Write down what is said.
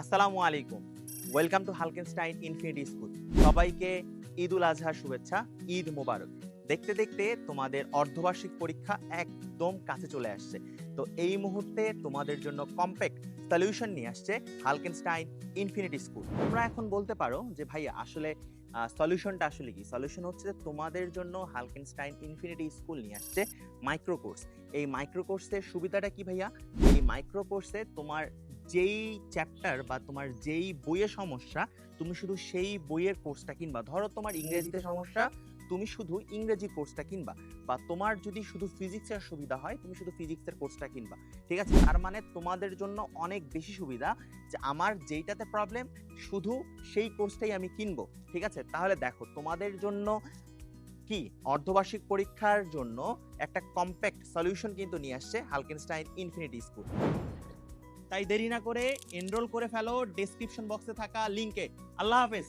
আসসালামু আলাইকুম। Welcome to Halkenstein infinity school সবাইকে ঈদ উল আজহার শুভেচ্ছা, ঈদ মোবারক। দেখতে দেখতে তোমাদের অর্ধবার্ষিক পরীক্ষা একদম কাছে চলে আসছে। তো এই মুহূর্তে তোমাদের জন্য কম্প্যাক্ট সলিউশন নিয়ে আসছে হালকেনস্টাইন ইনফিনিটি স্কুল তোমরা এখন বলতে পারো যে ভাইয়া আসলে সলিউশনটা আসলে কি? সলিউশন হচ্ছে তোমাদের জন্য হালকেনস্টাইন ইনফিনিটি স্কুল নিয়ে আসছে মাইক্রো কোর্স এই মাইক্রো কোর্সের সুবিধাটা কি, ভাইয়া? এই মাইক্রো কোর্সে তোমার যেই চ্যাপ্টার বা তোমার যেই বইয়ের সমস্যা, তুমি শুধু সেই বইয়ের কোর্সটা কিনবা। ধরো তোমার ইংরেজিতে সমস্যা, তুমি শুধু ইংরেজি কোর্সটা কিনবা বা তোমার যদি শুধু ফিজিক্সের সুবিধা হয়, তুমি শুধু ফিজিক্সের কোর্সটা কিনবা। ঠিক আছে? তার মানে তোমাদের জন্য অনেক বেশি সুবিধা যে আমার যেইটাতে প্রবলেম শুধু সেই কোর্সটাই আমি কিনবো। ঠিক আছে? তাহলে দেখো, তোমাদের জন্য কি? অর্ধবার্ষিক পরীক্ষার জন্য একটা কম্প্যাক্ট সলিউশন কিন্তু নিয়ে আসছে হালকেনস্টাইন ইনফিনিটি স্কুল তাই দেরি না করে এনরোল করে ফেলো ডেসক্রিপশন বক্সে থাকা লিঙ্কে আল্লাহ হাফেজ।